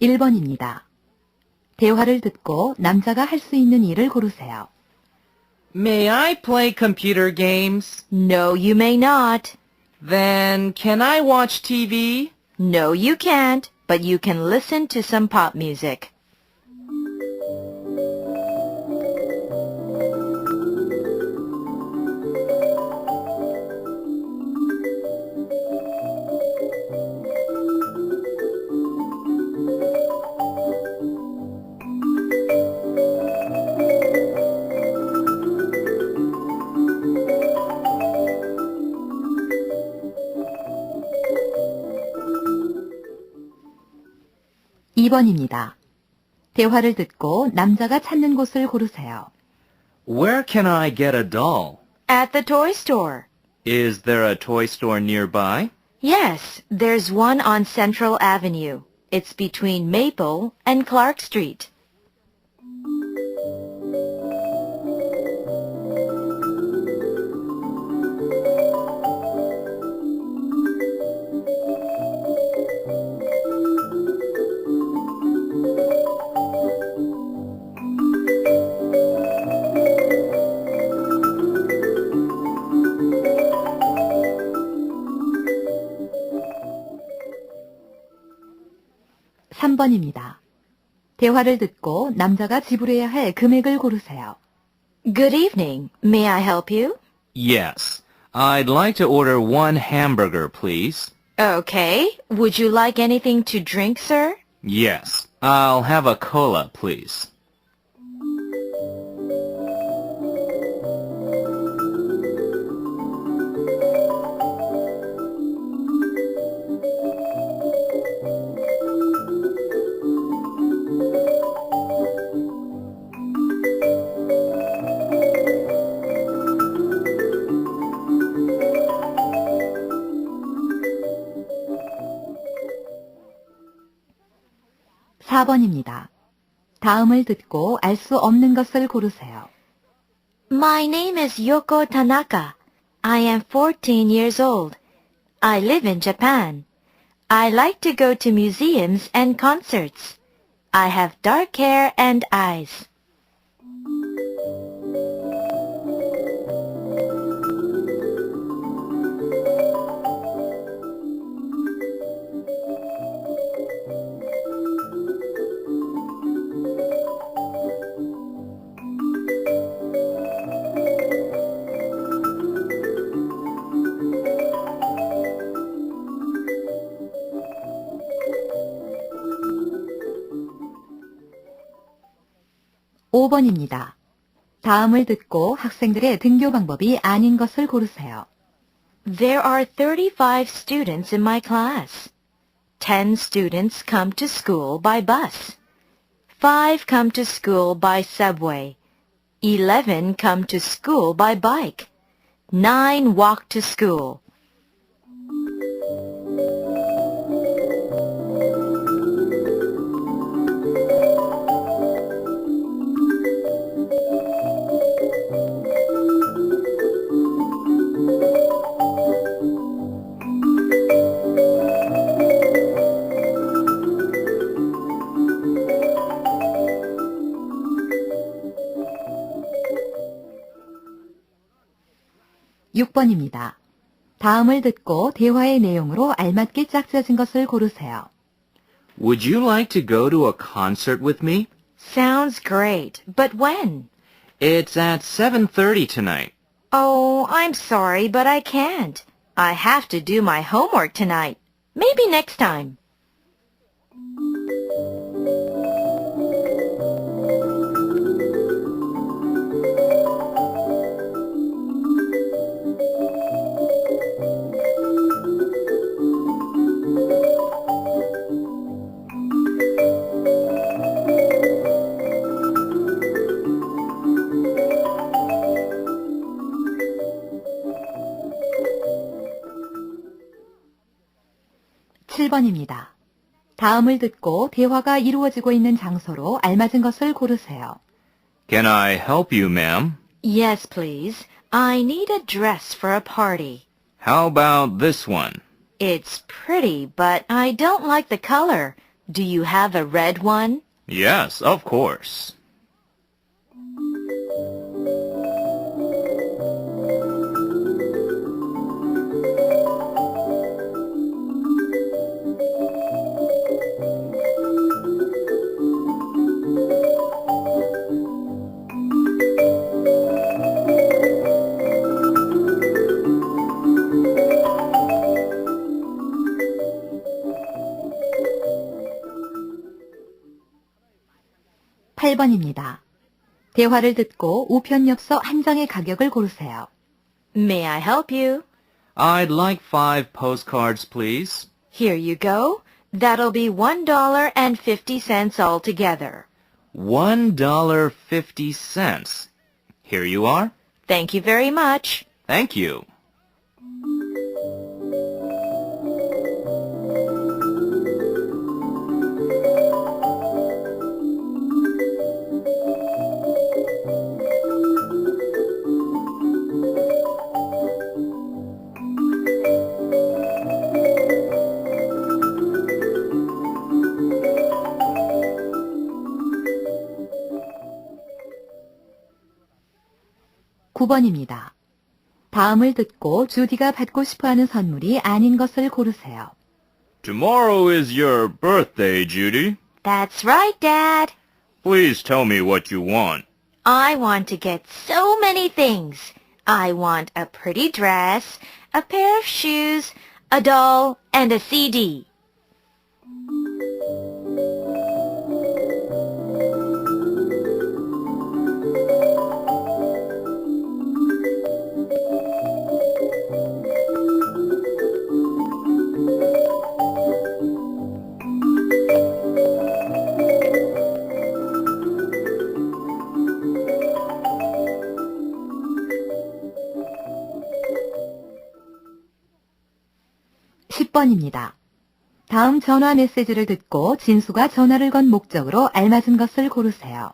1번입니다. 대화를 듣고 남자가 할 수 있는 일을 고르세요. May I play computer games? No, you may not. Then can I watch TV? No, you can't, but you can listen to some pop music. 이번입니다 대화를 듣고 남자가 찾는 곳을 고르세요. Where can I get a doll? At the toy store. Is there a toy store nearby? Yes, there's one on Central Avenue. It's between Maple and Clark Street. 삼번입니다 대화를 듣고 남자가 지불해야 할 금액을 고르세요. Good evening. May I help you? Yes. I'd like to order one hamburger, please. Okay. Would you like anything to drink, sir? Yes. I'll have a cola, please. 사번입니다 다음을 듣고 알 수 없는 것을 고르세요. My name is Yoko Tanaka. I am 14 years old. I live in Japan. I like to go to museums and concerts. I have dark hair and eyes. 오번입니다 다음을 듣고 학생들의 등교 방법이 아닌 것을 고르세요. There are 35 students in my class. 10 students come to school by bus. 5 come to school by subway. 11 come to school by bike. 9 walk to school. 육 번입니다 다음을 듣고 대화의 내용으로 알맞게 짝지어진 것을 고르세요. Would you like to go to a concert with me? Sounds great, but when? It's at 7.30 tonight. Oh, I'm sorry, but I can't. I have to do my homework tonight. Maybe next time. 칠 번입니다 다음을 듣고 대화가 이루어지고 있는 장소로 알맞은 것을 고르세요. Can I help you, ma'am? Yes, please. I need a dress for a party. How about this one? It's pretty, but I don't like the color. Do you have a red one? Yes, of course. 팔번입니다 대화를 듣고 우편엽서 한 장의 가격을 고르세요. May I help you? I'd like five postcards, please. Here you go. That'll be one dollar and fifty cents altogether. One dollar fifty cents. Here you are. Thank you very much. Thank you. 구번입니다 다음을 듣고 주디가 받고 싶어하는 선물이 아닌 것을 고르세요. Tomorrow is your birthday, Judy. That's right, Dad. Please tell me what you want. I want to get so many things. I want a pretty dress, a pair of shoes, a doll, and a CD. 십 번입니다 다음 전화 메시지를 듣고 진수가 전화를 건 목적으로 알맞은 것을 고르세요.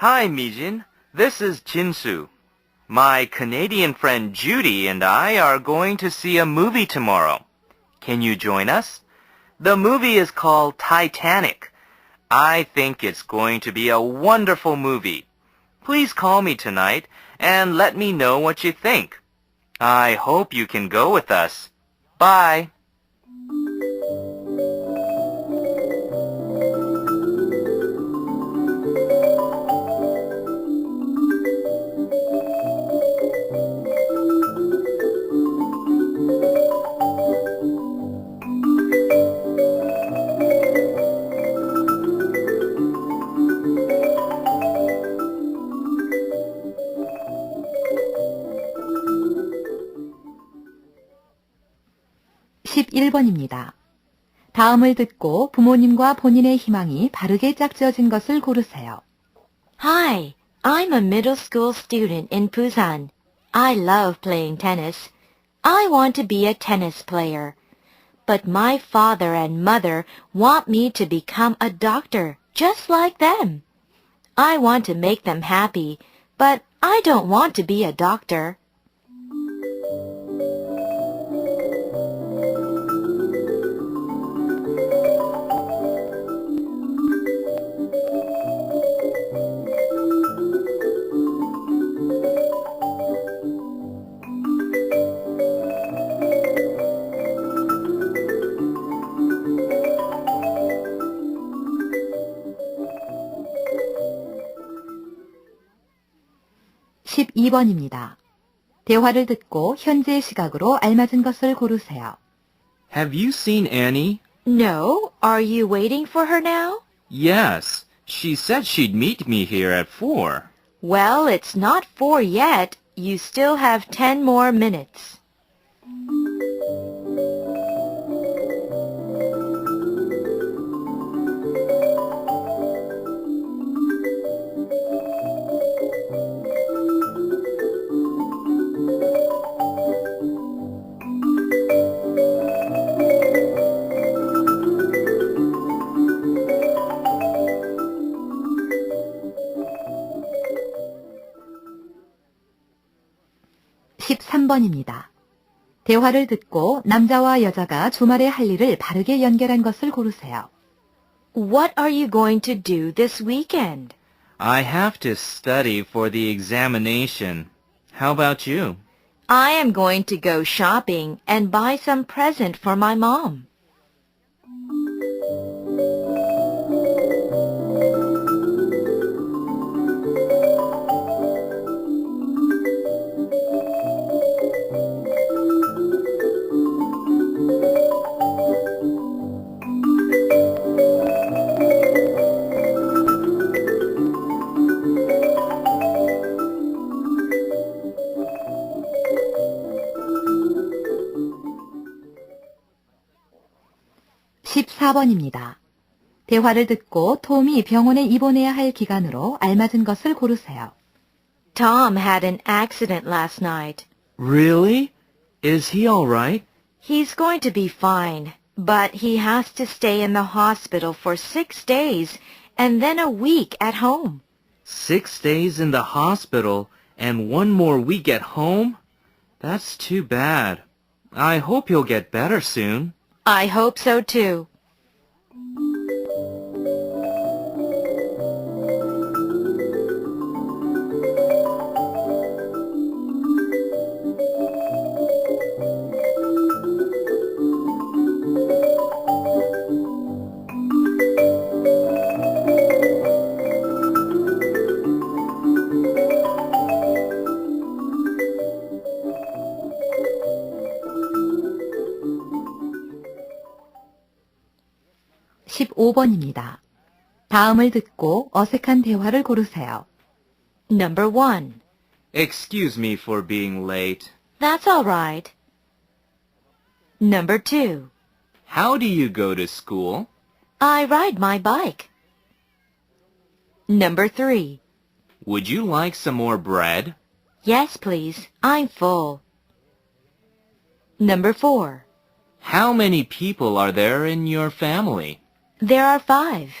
Hi, Mijin. This is Jinsu. My Canadian friend Judy and I are going to see a movie tomorrow. Can you join us? The movie is called Titanic. I think it's going to be a wonderful movie. Please call me tonight and let me know what you think. I hope you can go with us. Bye. 십일 번입니다 다음을 듣고 부모님과 본인의 희망이 바르게 짝지어진 것을 고르세요. Hi, I'm a middle school student in Busan. I love playing tennis. I want to be a tennis player. But my father and mother want me to become a doctor, just like them. I want to make them happy, but I don't want to be a doctor. 십이 번입니다 대화를 듣고 현재 시각으로 알맞은 것을 고르세요. Have you seen Annie? No, are you waiting for her now? Yes. She said she'd meet me here at four. Well, it's not four yet. You still have ten more minutes. 십삼 번입니다 대화를 듣고 남자와 여자가 주말에 할 일을 바르게 연결한 것을 고르세요. What are you going to do this weekend? I have to study for the examination. How about you? I am going to go shopping and buy some present for my mom. 십사 번입니다 대화를 듣고 톰이 병원에 입원해야 할 기간으로 알맞은 것을 고르세요. Tom had an accident last night. Really? Is he all right? He's going to be fine, but he has to stay in the hospital for six days and then a week at home. Six days in the hospital and one more week at home? That's too bad. I hope he'll get better soon. I hope so too. 십오 번입니다 다음을 듣고 어색한 대화를 고르세요. Number one. Excuse me for being late. That's all right. Number two. How do you go to school? I ride my bike. Number three. Would you like some more bread? Yes, please. I'm full. Number four. How many people are there in your family? There are five.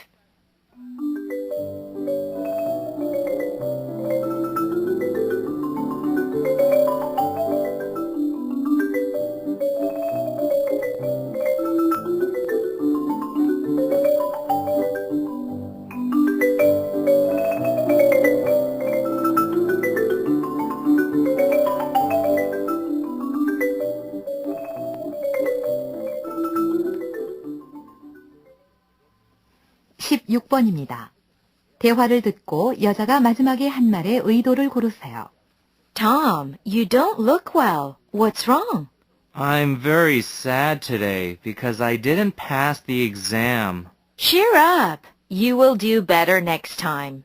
십육 번입니다 대화를 듣고 여자가 마지막에 한 말의 의도를 고르세요. Tom, you don't look well. What's wrong? I'm very sad today because I didn't pass the exam. Cheer up. You will do better next time.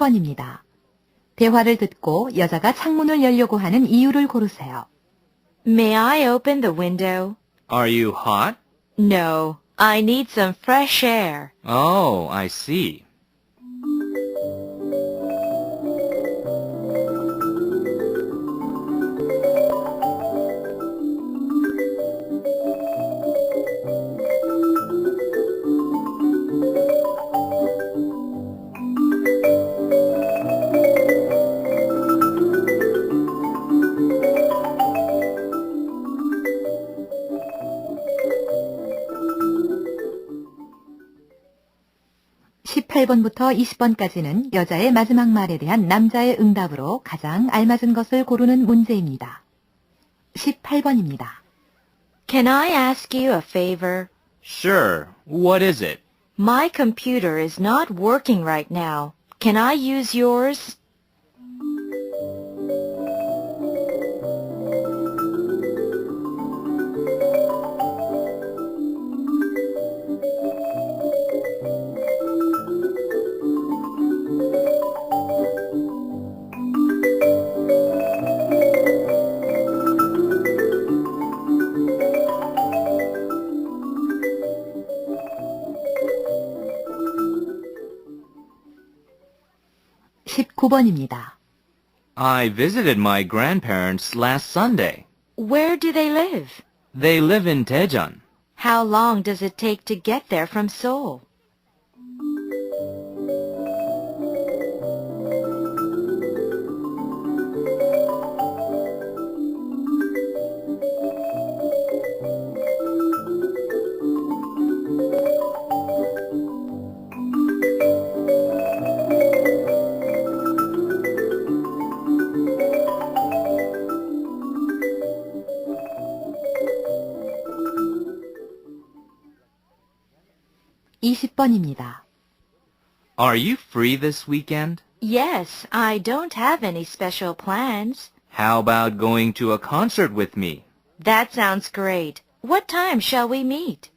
십칠 번입니다 대화를 듣고 여자가 창문을 열려고 하는 이유를 고르세요. May I open the window? Are you hot? No. I need some fresh air. Oh, I see. 십팔 번부터 이십 번까지는 여자의 마지막 말에 대한 남자의 응답으로 가장 알맞은 것을 고르는 문제입니다. 십팔 번입니다 Can I ask you a favor? Sure. What is it? My computer is not working right now. Can I use yours? 29번입니다. I visited my grandparents last Sunday. Where do they live? They live in Daejeon. How long does it take to get there from Seoul? 이십 번입니다 Are you free this weekend? Yes, I don't have any special plans. How about going to a concert with me? That sounds great. What time shall we meet?